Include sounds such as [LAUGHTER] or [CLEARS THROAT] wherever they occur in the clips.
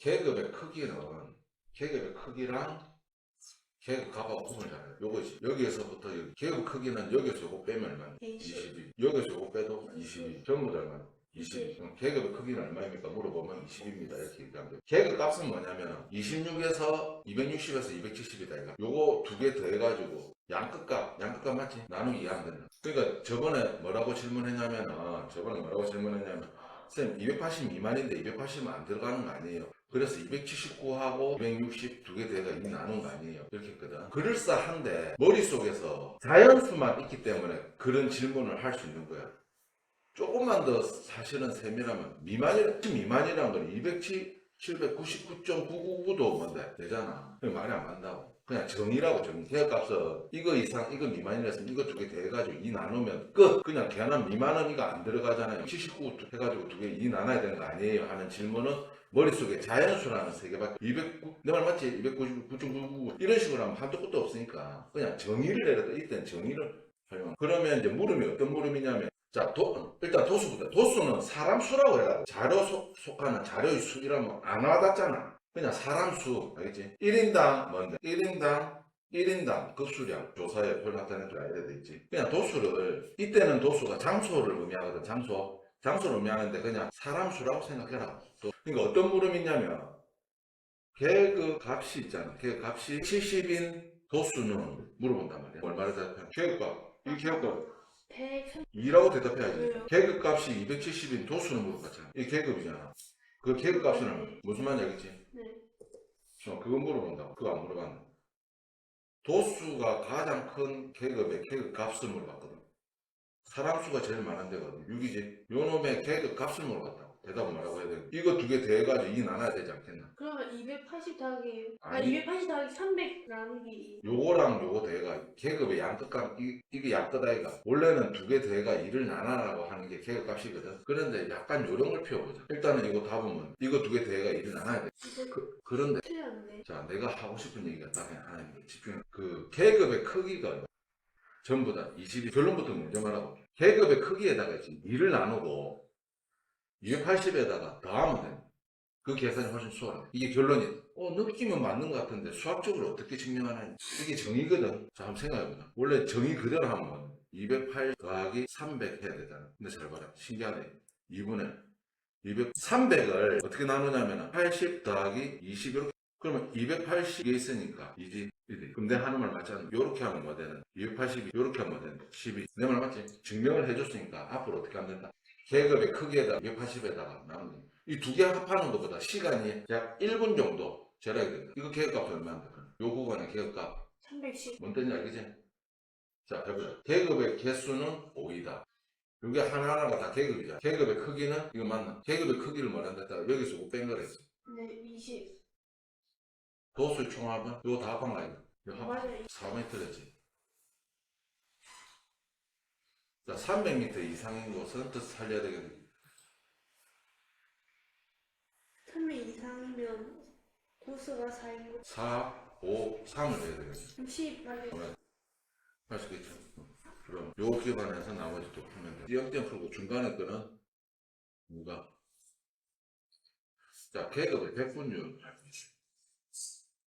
계급의 크기는 계급의 크기랑 계급 값하고 잘해요. 요거지. 여기에서부터 여기. 계급 크기는 여기서 요거 빼면 얼마? 22. 여기서 요거 빼도 22. 전부 다 얼마? 22. 그럼 계급의 크기는 얼마입니까? 물어보면 20입니다. 이렇게 얘기하면 돼요. 계급 값은 뭐냐면 26에서 260에서 270이다. 이거. 요거 두 개 더해가지고 양끝값, 양끝값 맞지? 나누기 2 하면 된다. 그러니까 저번에 뭐라고 질문했냐면은 저번에 뭐라고 질문했냐면 쌤280 미만인데 280은 안 들어가는 거 아니에요? 그래서 279하고 260두개 대가 2 나눈 거 아니에요? 이렇게 했거든. 그럴싸한데 머릿속에서 자연수만 있기 때문에 그런 질문을 할 수 있는 거야. 조금만 더 사실은 세밀하면 미만이 미만이라는 건 207, 799.999도 뭔데 되잖아. 그 말이 안 맞는다고. 그냥 정의라고 정의. 계약값은 이거 이상 이거 미만이랬으면 이거 두개 더해가지고 2 나누면 끝. 그냥 걔는 미만은 이거 안 들어가잖아요. 79 해가지고 두 개 2 나눠야 되는 거 아니에요? 하는 질문은 머릿속에 자연수라는 세 개밖에 209, 내 말 맞지? 299.999 이런 식으로 하면 한도 끝도 없으니까 그냥 정의를 내렸다. 이때는 정의를 활용. 그러면 이제 물음이 어떤 물음이냐면 자, 도, 일단 도수부터. 도수는 사람 수라고 해라. 자료 속, 속하는 자료의 수 이러면 안 와닿잖아. 그냥 사람 수, 알겠지? 1인당 뭔데? 1인당 1인당 급수량 조사에 별 나타낸 줄 알아야 되겠지. 그냥 도수를, 이때는 도수가 장소를 의미하거든, 장소. 장소를 의미하는데 그냥 사람 수라고 생각해라. 또, 그러니까 어떤 물음이냐면, 계급 값이 있잖아. 계급 값이 70인 도수는 물어본단 말이야. 얼마나 대답해? 계급값. 이 계급값 100, 2라고 대답해야지. 계급값이 270인 도수는 물어봤잖아. 이게 계급이잖아. 그 계급값은 얼마? 무슨 말인지 알겠지? 네. 저 그거 물어본다고. 그거 안 물어봤네. 도수가 가장 큰 계급의 계급값을 물어봤거든. 사람 수가 제일 많은 데거든. 6이지. 요 놈의 계급값을 물어봤다고. 대답은 뭐라고 해야 돼? 이거 두개 더해가지고 2 나눠야 되지 않겠나? 그러면 280 더하기 아 아니. 280 더하기 300 나누기 요거랑 요거 더해가 계급의 양끝값 이, 이게 양끝 아이가 원래는 두개 더해가 2를 나눠라고 하는 게 계급값이거든 그런데 약간 요령을 피워보자 일단은 이거 답은 이거 두개 더해가 2를 나눠야 돼 그, 그런데 틀렸네. 자 내가 하고 싶은 얘기가 딱 그냥 하나 있는데 집중해 그 계급의 크기가 전부 다 20이 결론부터 먼저 말하고 계급의 크기에다가 이제 2를 나누고 280에다가 더하면 돼. 그 계산이 훨씬 수월해. 이게 결론이다. 어, 느낌은 맞는 것 같은데 수학적으로 어떻게 증명하나. 이게 정의거든. 자, 한번 생각해보자. 원래 정의 그대로 하면 208 더하기 300 해야 되잖아. 근데 잘 봐라. 신기하네. 2분의 200, 300을 어떻게 나누냐면 80 더하기 20 이렇게. 그러면 280이 있으니까 이지 1이. 그럼 내 하는 말 맞잖아. 요렇게 하면 뭐 되는? 280이 요렇게 하면 뭐 되는? 12. 내 말 맞지? 증명을 해줬으니까 앞으로 어떻게 하면 된다? 계급의 크기에다 280에다가 나누는 이 두 개 합하는 것보다 시간이 약 1분 정도 절약이 된다. 이거 계급값 얼마인데? 요 구간의 계급값 310. 뭔 뜻인지 알겠지? 자, 해보자. 계급의 개수는 5이다. 이게 하나하나가 다 계급이잖아. 계급의 크기는 이거 맞나? 계급의 크기를 말한다 했다가 여기서 5뺀 거랬어. 네, 20. 도수 총합은 이거 다 합한 거 아니야? 이거 합 맞아요. 4m랬지. 자, 300m 이상인 곳은 뜻 살려야 되겠네. 300 이상이면 도수가 4인 거. 4, 5, 3을 해야 되겠네. 10 빨리. 할수 있겠죠. 그럼 요 기반에서 나머지 또 풀면 돼. 띄엄띄엄 풀고 중간에 거는 뭐가? 자, 계급의 백분율.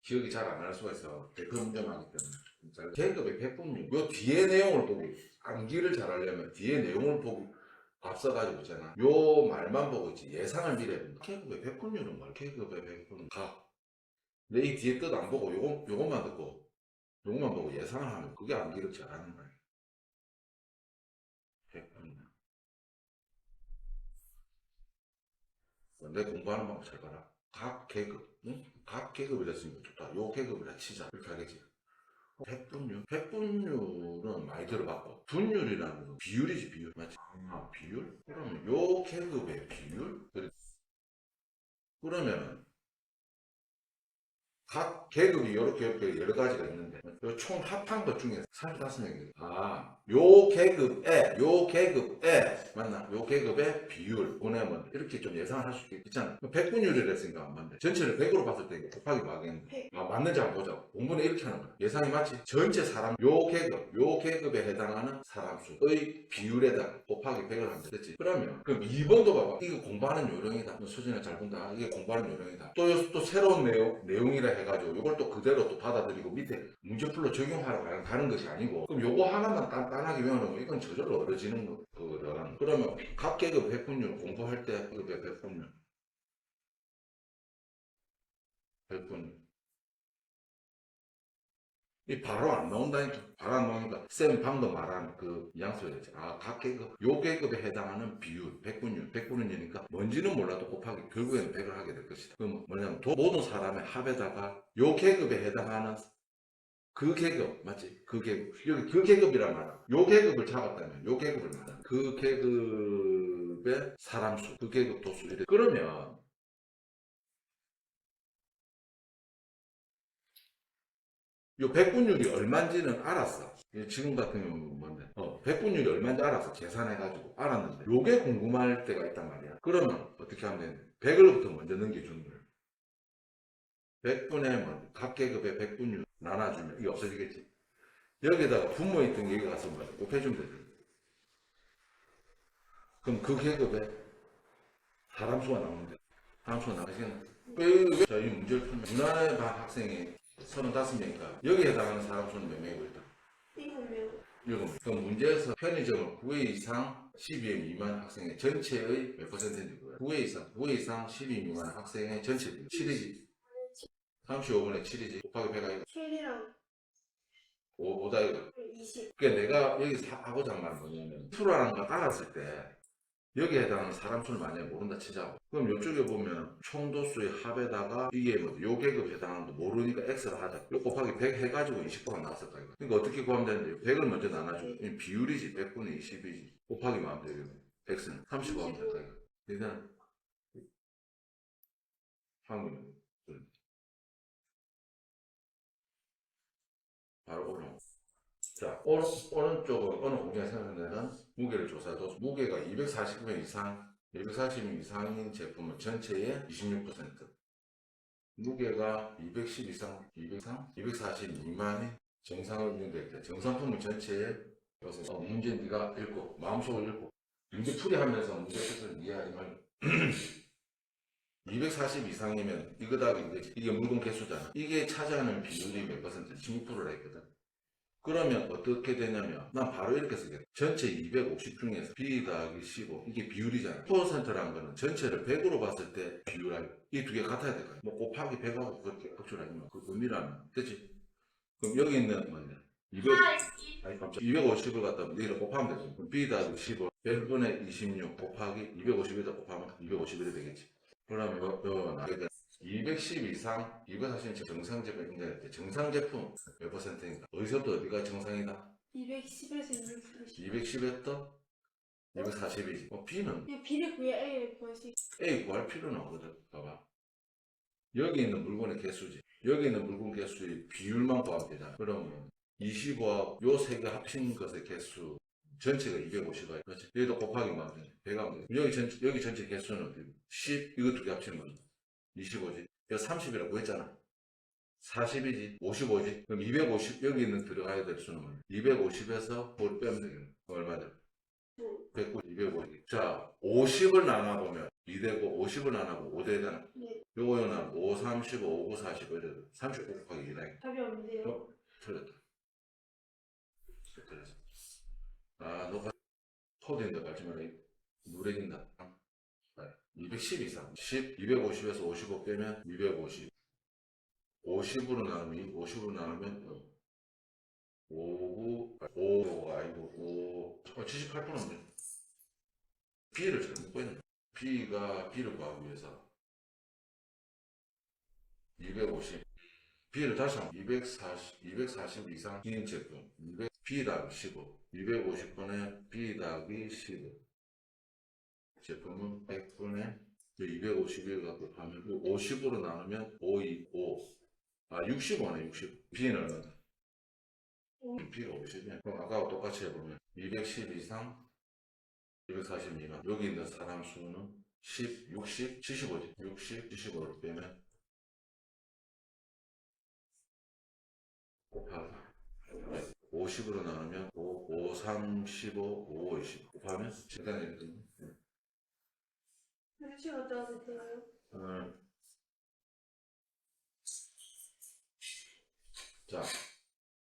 기억이 잘 안 날 수가 있어. 대표 문제만 하기 때문에. 자, 계급의 백분율. 요 뒤에 내용을 보고, 암기를 잘 하려면 뒤에 내용을 보고 앞서가지고 있잖아. 요 말만 보고 있지. 예상을 미래야 된다. 계급의 백분율은 뭘? 계급의 백분율. 가. 근데 이 뒤에 뜻 안 보고 요거, 요것만 듣고 요것만 보고 예상을 하면 그게 암기를 잘하는 거야. 백분율. 내 공부하는 방법 잘 봐라. 각 계급, 응? 각 계급을 했으니까 좋다. 요 계급을 치자. 이렇게 하겠지. 백분율? 백분율은 많이 들어봤고, 분율이라는 건 비율이지, 비율. 맞지? 아, 비율? 그러면 요 계급의 비율? 그래. 그러면은, 각 계급이 이렇게 이렇게 여러 가지가 있는데 요총 합한 것 중에 35명이 아, 요 계급에 요 계급에 맞나? 요 계급의 비율 보내면 이렇게 좀 예상을 할수 있잖아. 100분율을 했으니까 안 맞네. 전체를 100으로 봤을 때 곱하기 막겠네. 백. 아, 맞는지 한번 보자. 공부는 이렇게 하는 거야. 예상이 맞지? 전체 사람 요 계급, 요 계급에 해당하는 사람 수의 비율에다 곱하기 100을 하면 됐지. 그러면 그럼 2번도 봐봐. 이거 공부하는 요령이다. 너 수진아 잘 본다. 이게 공부하는 요령이다. 또, 요- 또 새로운 내용, 내용이라 해 가지고 이걸 또 그대로 또 받아들이고 밑에 문제풀로 적용하러 가는, 가는 것이 아니고 그럼 요거 하나만 단단하게 외워놓으면 이건 저절로 어려지는 거- 거거든. 그러면 각 계급 백분율 공부할 때 계급의 백분율 백분율 이 바로 안 나온다니까. 바로 안 나오니까 쌤 방금 말한 그 양수였지. 아각 계급 요 계급에 해당하는 비율 백분율 백분율이니까 뭔지는 몰라도 곱하기 결국에는 100을 하게 될 것이다. 그럼 뭐냐면 도- 모든 사람의 합에다가 요 계급에 해당하는 그 계급 맞지? 그 계급. 여기 그 계급이란 말이야. 요 계급을 잡았다면 요 계급을 말하는 그 계급의 사람 수그 계급 도수. 이래. 그러면 요 백분율이 얼마인지는 알았어. 이 지금 같은 경우는 뭔데? 어, 백분율이 얼마인지 알았어. 계산해가지고 알았는데 요게 궁금할 때가 있단 말이야. 그러면 어떻게 하면 되는데? 100을부터 먼저 넘겨주는 거야. 100분의 뭐, 각 계급의 백분율 나눠주면 이게 없어지겠지. 여기다가 분모 있던 게 여기 가서 뭐 곱해주면 되지. 그럼 그 계급에 사람 수가 나오는데 사람 수가 나오시겠네. 자, 이 문제를 풀면 반 학생이 35명이니까 여기에 해당하는 사람 수는 몇 명이고 있다. 일곱 명. 일곱 그럼 문제에서 편의점을 9회 이상 12회 미만 학생의 전체의 몇 퍼센트인지 그거야. 9회 이상, 9회 이상 12회 미만 학생의 전체 비율. 7이지. 35분의 7이지. 곱하기 100가 7이랑 5, 5다 이거. 20. 그러니까 내가 여기서 하- 하고자 하는 말은 뭐냐면 수라는 걸 알았을 때 여기에 해당하는 사람 수를 만약에 모른다 치자고. 그럼 이쪽에 보면 총도수의 합에다가 이게 뭐요 계급에 해당하는 거 모르니까 x를 하자. 요 곱하기 100 해가지고 20%가 나왔을까 이거 그러니까 어떻게 구하면 되는데 100을 먼저 나눠주고 이 비율이지. 100분의 20이지. 곱하기 하면 되겠네 x는 35 하면 이거 일단 한국은 바로 오른 자, 오른, 오른쪽은 어느 공장에 생산되는 무게를 조사해도 무게가 240g 이상, 240g 이상인 제품은 전체의 26%. 무게가 210 이상, 200 이상, 240 미만이 정상을 운영될 때 정상품은 전체의 여기서 어, 문제 네가 읽고 마음속으로 읽고 문제 풀이하면서 문제 뜻을 이해하지 말고 240 이상이면 이거다 이게 물건 개수잖아 이게 차지하는 비율이 몇 퍼센트? 16%라 했거든 그러면 어떻게 되냐면 난 바로 이렇게 쓰겠다. 전체 250 중에서 B 더하기 15 이게 비율이잖아. 퍼센트라는 거는 전체를 100으로 봤을 때 비율하고 이 두 개 같아야 될거야. 뭐 곱하기 100하고 그렇게 합쳐라면 그 의미라면 됐지? 그럼 여기 있는 뭐냐 200 아니 깜짝 250을 갖다 여기를 곱하면 되지. 그럼 B 더하기 15 100분의 26 곱하기 250에다 곱하면 251이 되겠지. 그러면 나게 돼. 210 이상, 240인 정상 제품 인정할 때 정상 제품 몇 퍼센트인가? 어디서부터 어디가 정상이다? 210에서 240. 210에서 240이지. 어, B는 그냥 구해. A 구할 필요는 없거든. 봐봐. 여기 있는 물건의 개수지. 여기 있는 물건 개수의 비율만 되잖아. 그러면 25하고 요세 개 합친 것의 개수 전체가 250이 그렇지. 여기도 곱하기만 하면 돼. 100 하면 돼. 여기 전체, 여기 전체 개수는 어디? 10, 이거 두 개 합치는 거지. 25지. 여기 30이라고 했잖아. 40이지. 55지. 그럼 250, 여기 있는 들어가야 될 수는 뭐야? 250에서 5를 빼면 되겠네. 그럼 얼마 돼? 190, 250. 자, 50을 나눠보면 2되고 50을 나눠보면 5 되잖아. 네. 요거는 5, 35, 5, 9, 45 이래. 35 곱하기 2다. 답이 없는데요. 어? 틀렸다. 틀렸어. 아, 너가 코드인데 갈지 마라. 누래진다. 210 이상. 10, 250에서 55 빼면 250. 50으로 나누면, 50으로 나누면, 5, 9, 5, 아니고, 5, 78%인데. B를 잘못 구했네. B가, B를 구하기 위해서. 250. B를 다시 한번 240, 240 이상인 제품 200, B 더하기 15 250분의 B 더하기 15 제품은 100분의 251 갖고 하면 50으로 나누면 5, 2, 5 아 65네 60 B는 음. B가 50이야. 그럼 아까와 똑같이 해보면 210 이상 240 미만 여기 있는 사람 수는 10, 60, 75지. 60, 75를 빼면 곱하기 50으로 나누면 5, 5, 3, 15, 5, 20 곱하면 시간이 되거든요 어. 자,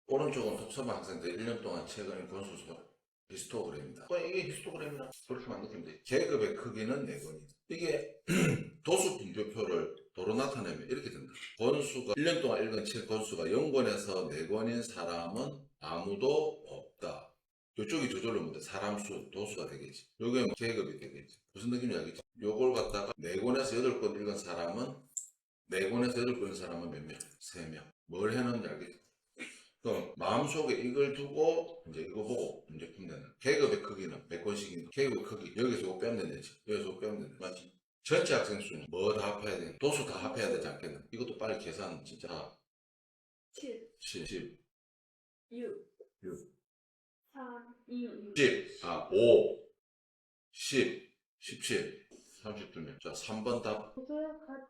오른쪽은 독서반 학생들 1년 동안 최근의 권수수 히스토그램입니다. 어, 이게 히스토그램이라 그렇게만 느끼면 돼. 계급의 크기는 4권이. 이게 [CLEARS THROAT] 도수 분교표를 도로 나타내면 이렇게 된다. 권수가 1년 동안 읽은 책 권수가 0권에서 4권인 사람은 아무도 없다. 이쪽이 저절로 뭔데 사람 수, 도수가 되겠지. 요게 뭐 계급이 되겠지. 무슨 느낌인지 알겠지? 요걸 갖다가 4권에서 8권 읽은 사람은 4권에서 8권 읽은 사람은 몇 명? 3명. 뭘 해놓는지 알겠지? 그럼 마음속에 이걸 두고 이제 이거 보고 풀면 되는 계급의 크기는 100권씩인가 계급의 크기 여기서 빼면 되지 여기서 빼면 되지 맞지? 전체 학생 수는 뭐 다 합해야 돼? 도수 다 합해야 되지 않겠나? 이것도 빨리 계산 진짜 다 7, 10, 10, 6, 육. 4, 2, 6. 10, 아, 5, 10, 17, 32명. 자, 3번 답. 가...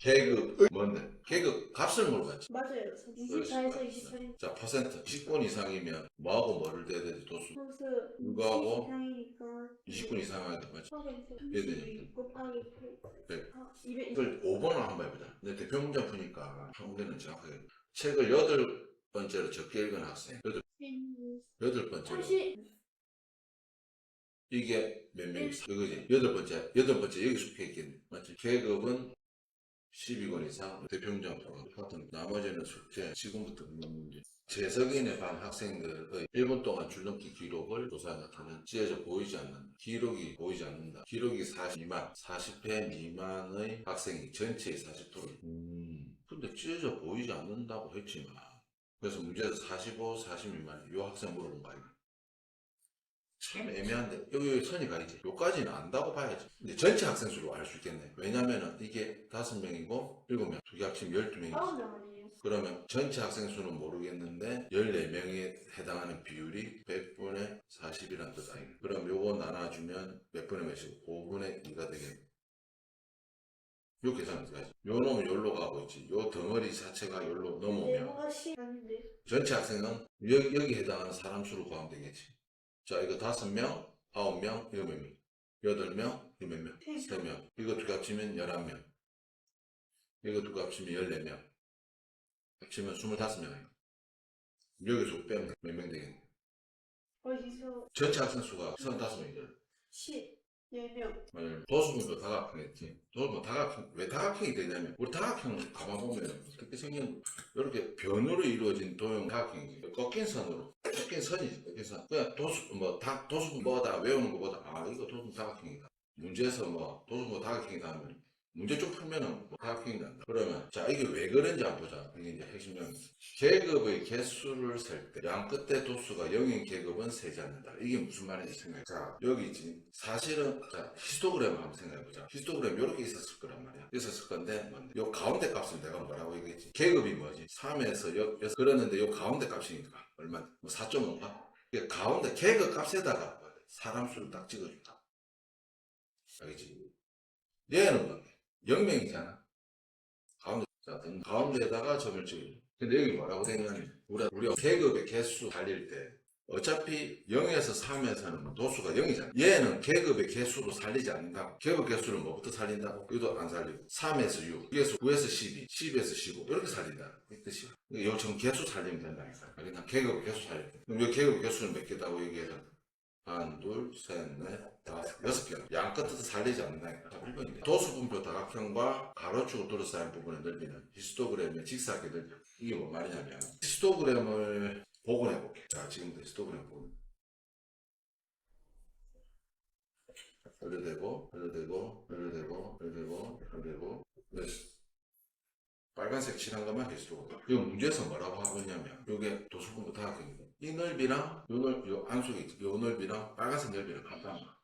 계급, 뭔데? 계급 값을 물어봤지. 맞아요. 24에서 24인 자, 퍼센트. 20권 이상이면 뭐하고 뭐를 대야 되지, 도수? 선수 20이상이니까 20권 이상 하니까 맞지? 32 곱하기 백. 100 아, 220 이걸 5번을 한번 해보자. 근데 대표 문제 푸니까 한 문제는 정확하게. 책을 8번째로 적게 읽은 학생. 8, 8번째로. 30 이게 몇 명이서? 이거지. 여덟 번째, 여덟 번째 여기 속해 있겠네. 맞지? 계급은 12권 이상 대평장 같은 나머지는 숙제 지금부터 문제. 재석인의 반 학생들의 1분 동안 줄넘기 기록을 조사 나타낸 찢어져 보이지 않는다. 기록이 보이지 않는다. 기록이 40 미만, 40회 미만의 학생이 전체의 40%. 음, 근데 찢어져 보이지 않는다고 했지만 그래서 문제에서 45, 40 미만 이 학생 물어본 거 아니야? 참 애매한데 여기, 선이 가야지. 요까지는 안다고 봐야지. 근데 전체 학생 수로 알 수 있겠네. 왜냐면은 이게 다섯 명이고 일곱 명. 두 개 합치면 12명이지. 9명 아니에요? 그러면 전체 학생 수는 모르겠는데 14명에 해당하는 비율이 100분의 40이란 뜻 아니에요. 그럼 요거 나눠주면 몇 분의 몇이고 5분의 2가 되겠네. 요 계산 어떻게 하지? 요 놈은 요로 가고 있지. 요 덩어리 자체가 요로 넘어오면 네모가 10 아닌데? 전체 학생은 여기, 여기 해당하는 사람 수로 구하면 되겠지. 자, 이거 다섯 명, 아홉 명, 몇 명? 여덟 명, 몇 명? 세 명. 이거 두개 합치면 열한 명. 이거 두개 합치면 열네 명. 합치면 스물다섯 명이에요. 여기서 빼면 몇 명 되겠네? 어디서 전체 학생 수가 서른다섯 명이잖아. 10 4명 맞아요. 도수분도 다각형이지. 도수분 다각형, 왜 다각형이 되냐면, 우리 다각형 가만 보면, 어떻게 생긴, 이렇게 변으로 이루어진 도형 다각형이지. 꺾인 선으로. 꺾인 선이지, 꺾인 선. 그냥 도수, 뭐, 다, 도수분 뭐다 외우는 것보다, 아, 이거 도수분 다각형이다. 문제에서 뭐, 도수분 다각형이다 하면, 문제 좀 풀면은 뭐 다각형이 난다. 그러면, 자, 이게 왜 그런지 한번 보자. 이게 이제 핵심적인 계급의 개수를 셀 때, 양 끝에 도수가 0인 계급은 세지 않는다. 이게 무슨 말인지 생각해. 자, 여기 있지. 사실은, 자, 히스토그램 한번 생각해보자. 히스토그램 이렇게 있었을 거란 말이야. 있었을 건데, 뭔데? 요 가운데 값을 내가 뭐라고 얘기했지? 계급이 뭐지? 3에서 6, 그러는데 요 가운데 값이니까, 얼마? 뭐 4.5가? 이게 가운데 계급 값에다가 사람 수를 딱 찍어준다. 알겠지? 얘는 뭔 데? 0명이잖아. 가운데, 자, 등 가운데에다가 점을 찍어줘. 근데 여기 뭐라고 되냐면, 우리가, 우리가 계급의 개수 달릴 때, 어차피 0에서 3에서는 도수가 0이잖아. 얘는 계급의 개수로 살리지 않는다고. 계급 개수를 뭐부터 살린다고? 이것도 안 살리고. 3에서 6, 9에서 9에서 12, 10에서 15 이렇게 살린다. 이 뜻이야. 요청 개수 살리면 된다니까. 그러니까 계급 개수 살릴 때. 그럼 이 계급 개수는 몇 개다고 얘기해야 된다. 한, 둘, 셋, 넷, 다섯, 여섯 개. 양 끝에서 살리지 않는다니까. 자, 1번이네. 도수분표 다각형과 가로축을 둘러싸인 부분의 넓이는 히스토그램의 직사각의 넓이. 이게 뭐 말이냐면, 히스토그램을 복원해 볼게. 자, 지금부터 히스토그램 복원. 연료되고, 연료되고, 연료되고, 연료되고, 네. 빨간색 칠한 것만 히스토그램. 이거 문제에서 뭐라고 하고 있냐면, 요게 도수분표 다각형이고, 이 넓이랑, 요 넓, 요 안쪽에 요 넓이랑 빨간색 넓이랑 말이야.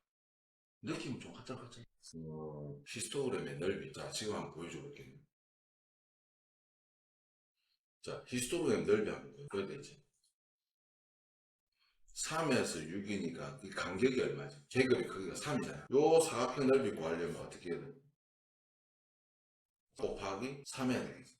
느낌은 좀 같잖아, 같잖아. 어, 히스토그램의 넓이. 자, 지금 한번 보여줘 볼게요. 자, 히스토그램 넓이 거예요. 그래 되지. 3에서 6이니까 이 간격이 얼마지? 계급의 크기가 3이잖아요. 요 사각형 넓이 구하려면 어떻게 해야 돼? 곱하기 3 해야 되겠지.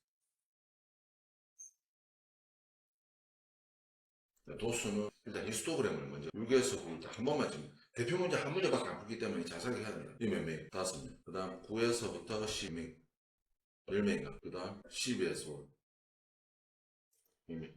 도수는 일단 히스토그램을 먼저 6에서 9, 한 번만 좀 대표 문제 한 문제밖에 안 풀기 때문에 자세하게 해야 돼요. 이 몇 명? 다섯 명. 그 다음 9에서부터 10명. 10명인가? 그 다음 12에서 5.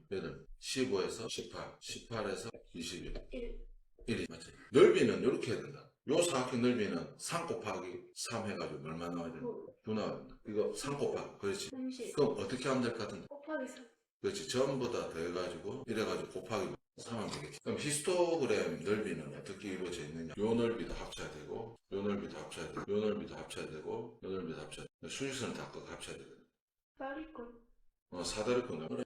8. 15에서 18. 18에서 21. 1. 1이 맞지? 넓이는 이렇게 해야 된다. 요 사각형 넓이는 3 곱하기 3 해가지고 얼마 나와야 된다? 9. 9 나와야 된다. 이거 3 곱하기. 그렇지. 30. 그럼 어떻게 하면 될 것 같은데? 곱하기 3. 그렇지. 전부 다 더해가지고 이래가지고 곱하기 3하면 되겠지. 그럼 히스토그램 넓이는 어떻게 이루어져 있느냐? 요 넓이도 합쳐야 되고, 요 넓이도 합쳐야 되고, 요 넓이도 합쳐야 되고, 요 넓이도 합쳐야 되고, 수직선을 다꼭 합쳐야 되거든. 파리콘. 어, 사다리꼴 그래.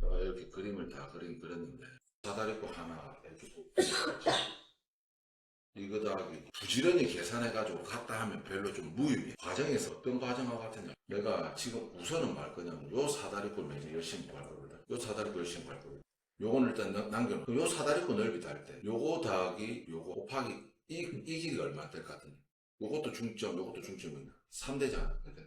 내가 이렇게 그림을 다 그린 그렸는데 사다리꼴 하나 이렇게 꼭 이거 더하기 부지런히 계산해가지고 갔다 하면 별로 좀 무의미해. 과정에서 어떤 과정하고 같으냐. 내가 지금 우선은 말 거냐면 요 사다리꼴 면적 열심히 구할 거거든. 요 사다리꼴 열심히 구할 거거든. 요거는 일단 남- 남겨놓고. 요 사다리꼴 넓이 달때 요거 더하기 요거 곱하기 이, 이 길이가 얼마 될 것 같은데 요것도 중점 요것도 중점이다 3대잖아. 그때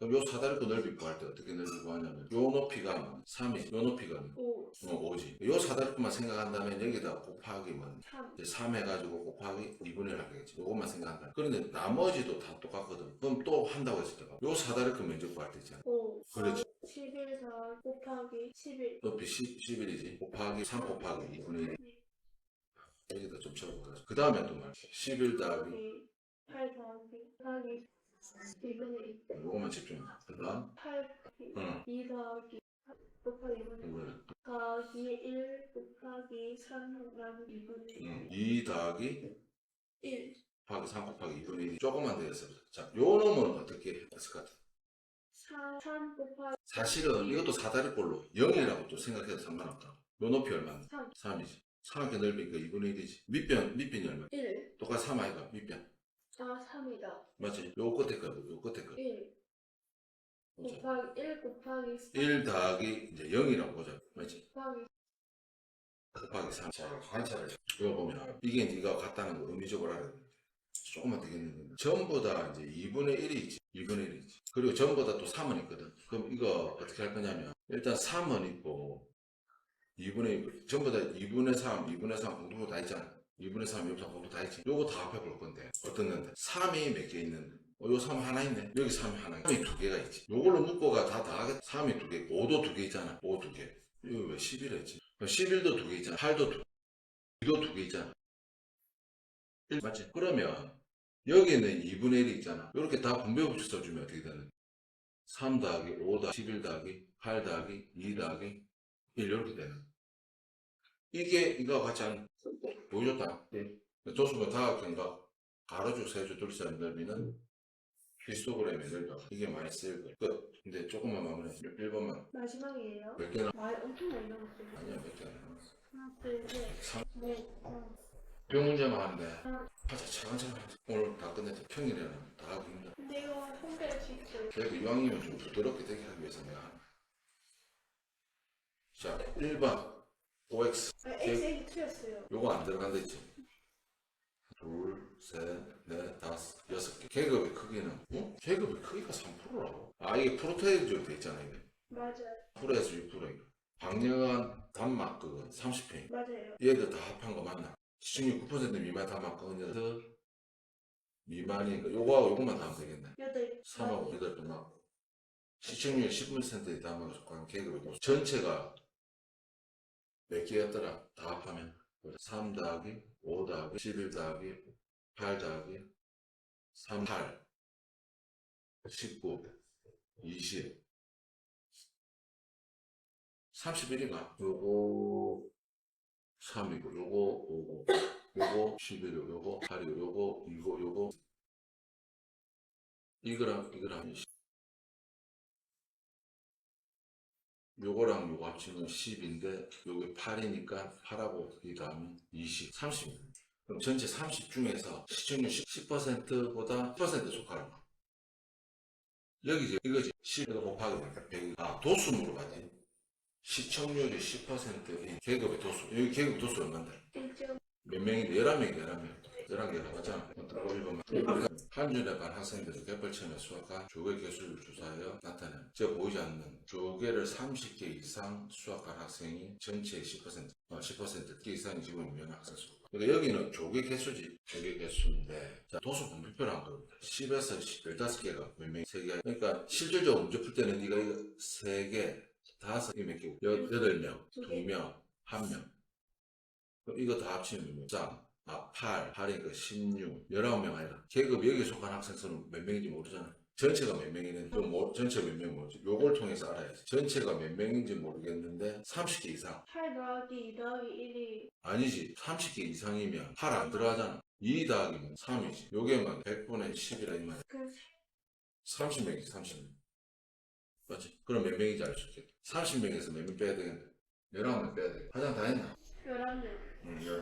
그럼 요 사다리꼴 넓이 구할 때 어떻게 넓이 구하냐면 요 높이가 3이 요 높이가 5. 어, 5지 요 사다리꼴만 생각한다면 여기다 곱하기면 3. 이제 3 해가지고 곱하기 2분의 1 하겠지 요것만 생각한다 그런데 나머지도 다 똑같거든 그럼 또 한다고 했을 때가 요 사다리꼴 면적 구할 때 있잖아 5. 그렇지. 11, 4 곱하기 11. 높이 10, 11이지 곱하기 3 곱하기 2분의 1 네. 여기다 좀 적어보자 그 다음에 또 말. 11 더하기 8 더하기 더하기 2분의 1. 요것만 집중해 그 다음 8 곱하기 응2 더하기 곱하기 2분의 1. 이거는 더하기 1 곱하기 3 더하기 2분의 1. 응. 2 더하기 1. 곱하기 3 곱하기 2분의 1이 조금만 더 했어 자, 요 놈은 어떻게 했을 것 같아? 4, 3 곱하기 사실은 이것도 사다리꼴로 0이라고 또 생각해도 상관없다. 요 높이 얼마인데? 3. 3이지. 사각형 넓이니까 2분의 1이지. 밑변, 밑변이 얼마? 1. 똑같이 3 아이가, 밑변. 아, 3이다. 맞지? 요 끝에 거, 요 끝에 거. 1. 곱하기 1 곱하기 3 1 더하기 이제 0이라고 보자. 맞지? 곱하기 곱하기 3. 자, 관찰을. 이거 보면 이게 이거 같다는 거 의미적으로 알아야 돼. 조금만 되겠는데. 전부 다 이제 2분의 1이지. 2분의 1이지. 그리고 전부 다 또 3은 있거든. 그럼 이거 어떻게 할 거냐면 일단 3은 있고 2분의 1, 전부 다 2분의 3, 2분의 3 공통도 다 있잖아. 2분의 3, 2분의 3 공통 다 있지. 요거 다 건데 어떤 건데? 3이 몇 개 있는데? 어, 요 3 하나 있네. 여기 3이 하나 있네. 3이 두 개가 있지. 요걸로 묶어가 다 더하겠다. 3이 두 개, 5도 두 개 있잖아. 5 두 개. 이거 왜 11 했지? 11도 두 개 있잖아. 8도 두 개. 2도 두 개 있잖아. 1 맞지? 그러면 여기는 2분의 1이 있잖아. 이렇게 다 분배법칙 써주면 어떻게 되는? 3 더하기 5 더하기 11 더하기 8 더하기 2 더하기 1 이렇게 되는. 이게 이거 같이 한 보여줬다. 네. 조수가 다각형과 가로축 세조 둘째 넓이는 히스토그램의 넓이다. 이게 많이 쓰일 거야. 끝. 근데 조금만 마무리해. 1번만 마지막이에요. 몇 개나? 말 엄청 많이 남았어요. 아니야 몇 개나 남았어. 하나, 둘, 셋, 삼. 넷, 다섯. 몇 문제만 하는데 하자 차근차근 하자. 오늘 다 끝냈자. 평일에는 다 하기 힘들어. 근데 이거 홍대를 진짜 그래도 이왕이면 좀 부드럽게 되게 하기 위해서 내가. 자 1번 OX 아, X, X 틀렸어요. 요거 안 들어간다 했지 둘, 셋, 넷, 다섯, 여섯 개 계급의 크기는 어? 계급의 크기가 3%라고 아 이게 프로테이즈로 돼 있잖아 이게 맞아요. 9%에서 6%이거 방영한 단막 그거 30평 맞아요. 얘들 다 합한 거 맞나? 시청률 9% 미만 단막 그거 미만이니까 요거하고 요것만 다 하면 되겠네 여덟. 3하고 8번 맞고 시청률 10%의 단막에 속한 계급이고 전체가 몇 개였더라? 다 합하면 3 더하기 5 더하기 11 더하기 8 더하기 3, 8 19 20 31이가 요거 3이고 요거 5고 요거 11이고 요거 8이고 요거 2고 요거 이거랑 이거랑 요거랑 요거 합치면 10인데 요게 8이니까 8하고 이 다음에 20, 30. 그럼 전체 30 중에서 시청률 10%보다 10% 속하는 거. 여기 이거지 10에다 곱하기 뭐니까 100. 아 도수으로 가지. 시청률이 10%인 계급의 도수. 여기 계급 도수 얼마인데? 1점 몇 명인데? 11명이 11명. 11개 나가잖아. 따라고 읽으면. 한 주에 반 학생들이 갯벌 체험 수학과 조개 개수를 조사하여 나타낸 저 보이지 않는 조개를 30개 이상 수학한 학생이 전체의 10% 어, 10% 이상이 지금 있는 학생 수. 그러니까 여기는 조개 개수지. 조개 개수인데 자 도수 분비표를 한 겁니다. 10에서 15개가 몇 명, 3개. 그러니까 실질적으로 문제 풀 때는 네가 이거 3개, 5개 몇 개고 8명, 2명, 1명. 그럼 이거 다 합치면? 자, 아, 8, 8이니까 16, 19명 아니라. 계급 여기에 속한 학생 수는 몇 명인지 모르잖아. 전체가 몇 명이는지, 좀 모- 전체가 몇 명인지 모르지. 요걸 통해서 알아야지. 전체가 몇 명인지 모르겠는데, 30개 이상. 8 더하기 2 더하기 1이 아니지. 30개 이상이면 8 안 들어가잖아. 2 더하기면 3이지. 요게만 100분의 10이라 이 말이야. 그 30명이지, 30명. 맞지? 그럼 몇 명인지 알 수 있겠다. 30명에서 몇 명 빼야 되겠네. 19명 빼야 돼. 화장 다 했나? 11명 응,